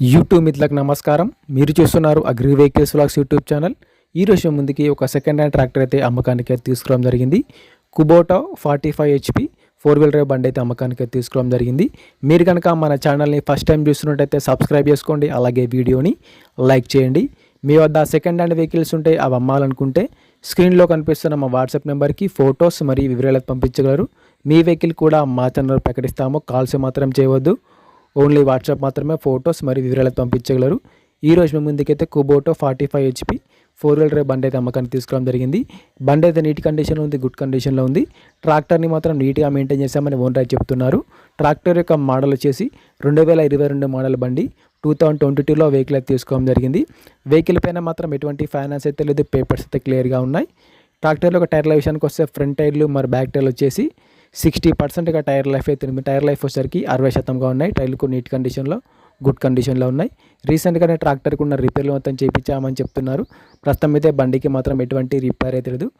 YouTube మిత్రులకు నమస్కారం. మీరు చూస్తున్నారు agri vehicles vlogs YouTube channel. ఈ రోజు ముందుకి ఒక సెకండ్ హ్యాండ్ ట్రాక్టర్ అయితే అమ్మకానికి అయితే తీసుకురావడం జరిగింది. Kubota forty five HP four wheeler బండి అయితే అమ్మకానికి అయితే తీసుకురావడం జరిగింది. మీరు కనుక మన ఛానల్ని ఫస్ట్ టైం చూస్తున్నట్టయితే సబ్స్క్రైబ్ చేసుకోండి అలాగే వీడియోని లైక్ చేయండి. మీ వద్ద సెకండ్ హ్యాండ్ వెహికల్స్ ఉంటే అవి అమ్మాలనుకుంటే స్క్రీన్లో కనిపిస్తున్న మా వాట్సాప్ నెంబర్కి ఫొటోస్ మరియు వివరాలు పంపించగలరు. మీ వెహికల్ కూడా మా ఛానల్ ప్రకటిస్తాము. కాల్స్ మాత్రం చేయవద్దు. ఓన్లీ వాట్సాప్ మాత్రమే ఫొటోస్ మరియు వివరాలు పంపించగలరు. ఈ రోజు ముందుకైతే Kubota forty five HP four wheeler drive బండి అయితే అమ్మకానికి తీసుకురావడం జరిగింది. బండి అయితే నీట్ కండిషన్లో ఉంది గుడ్ కండిషన్లో ఉంది. ట్రాక్టర్ని మాత్రం నీట్గా మెయింటైన్ చేశామని ఓనర్ చెప్తున్నారు. ట్రాక్టర్ యొక్క మోడల్ వచ్చేసి రెండు వేల ఇరవై రెండు మోడల్ బండి టూ థౌజండ్ ట్వంటీ టూలో వెహికల్ అయితే తీసుకోవడం జరిగింది. వెహికల్ పైన మాత్రం ఎటువంటి ఫైనాన్స్ అయితే లేదు పేపర్స్ అయితే క్లియర్గా ఉన్నాయి. ట్రాక్టర్లో ఒక టైర్ల విషయానికి వస్తే ఫ్రంట్ టైర్లు మరి బ్యాక్ టైర్లు వచ్చేసి సిక్స్టీ పర్సెంట్గా టైర్ లైఫ్ అయితే ఉంది. టైర్ లైఫ్ వచ్చేసరికి అరవై శాతంగా ఉన్నాయి. టైర్లకు నీట్ కండిషన్లో గుడ్ కండిషన్లో ఉన్నాయి. రీసెంట్గానే ట్రాక్టర్కి ఉన్న రిపేర్లు మొత్తం చేయించామని చెప్తున్నారు. ప్రస్తుతం అయితే బండికి మాత్రం ఎటువంటి రిపేర్ అయితే లేదు.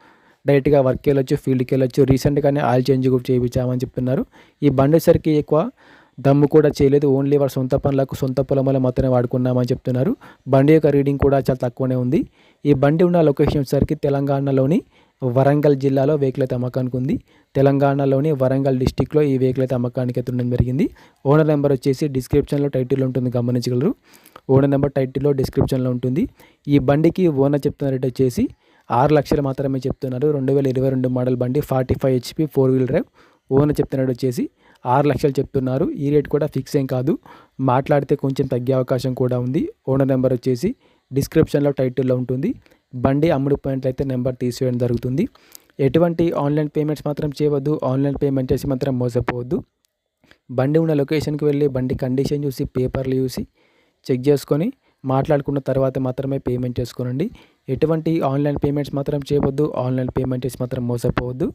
డైరెక్ట్గా వర్క్కి వెళ్ళొచ్చు ఫీల్డ్కి వెళ్ళొచ్చు రీసెంట్గానే ఆయిల్ చేంజ్ కూడా చేయించామని చెప్తున్నారు. ఈ బండి వచ్చేసరికి ఎక్కువ దమ్ము కూడా చేయలేదు. ఓన్లీ వాళ్ళ సొంత పనులకు సొంత పొలంలో మాత్రమే వాడుకున్నామని చెప్తున్నారు. బండి యొక్క రీడింగ్ కూడా చాలా తక్కువనే ఉంది. ఈ బండి ఉన్న లొకేషన్ వచ్చేసరికి తెలంగాణలోని వరంగల్ జిల్లాలో వెహికల్ అమ్మకానికి ఉంది. తెలంగాణలోని వరంగల్ డిస్టిక్లో ఈ వెహికల్ అమ్మకానికి అయితే ఉండడం జరిగింది. ఓనర్ నెంబర్ వచ్చేసి డిస్క్రిప్షన్లో టైటిల్లో ఉంటుంది గమనించగలరు. ఓనర్ నెంబర్ టైటిల్లో డిస్క్రిప్షన్లో ఉంటుంది. ఈ బండికి ఓనర్ చెప్తున్న రేట్ వచ్చేసి ఆరు లక్షలు మాత్రమే చెప్తున్నారు. రెండు వేల ఇరవై రెండు మోడల్ బండి forty five HP four wheel drive. Owner చెప్తున్నట్టు వచ్చేసి ఆరు లక్షలు చెప్తున్నారు. ఈ రేట్ కూడా ఫిక్స్ ఏం కాదు. మాట్లాడితే కొంచెం తగ్గే అవకాశం కూడా ఉంది. ఓనర్ నెంబర్ వచ్చేసి డిస్క్రిప్షన్లో టైటిల్లో ఉంటుంది. బండి అమ్ముడు పాయింట్లు నెంబర్ తీసివేయడం జరుగుతుంది. ఎటువంటి ఆన్లైన్ పేమెంట్స్ మాత్రం చేయవద్దు. ఆన్లైన్ పేమెంట్ చేసి మాత్రం మోసపోవద్దు. బండి ఉన్న లొకేషన్కి వెళ్ళి బండి కండిషన్ చూసి పేపర్లు చూసి చెక్ చేసుకొని మాట్లాడుకున్న తర్వాత మాత్రమే పేమెంట్ చేసుకోనండి. ఎటువంటి ఆన్లైన్ పేమెంట్స్ మాత్రం చేయవద్దు. ఆన్లైన్ పేమెంట్ చేసి మాత్రం మోసపోవద్దు.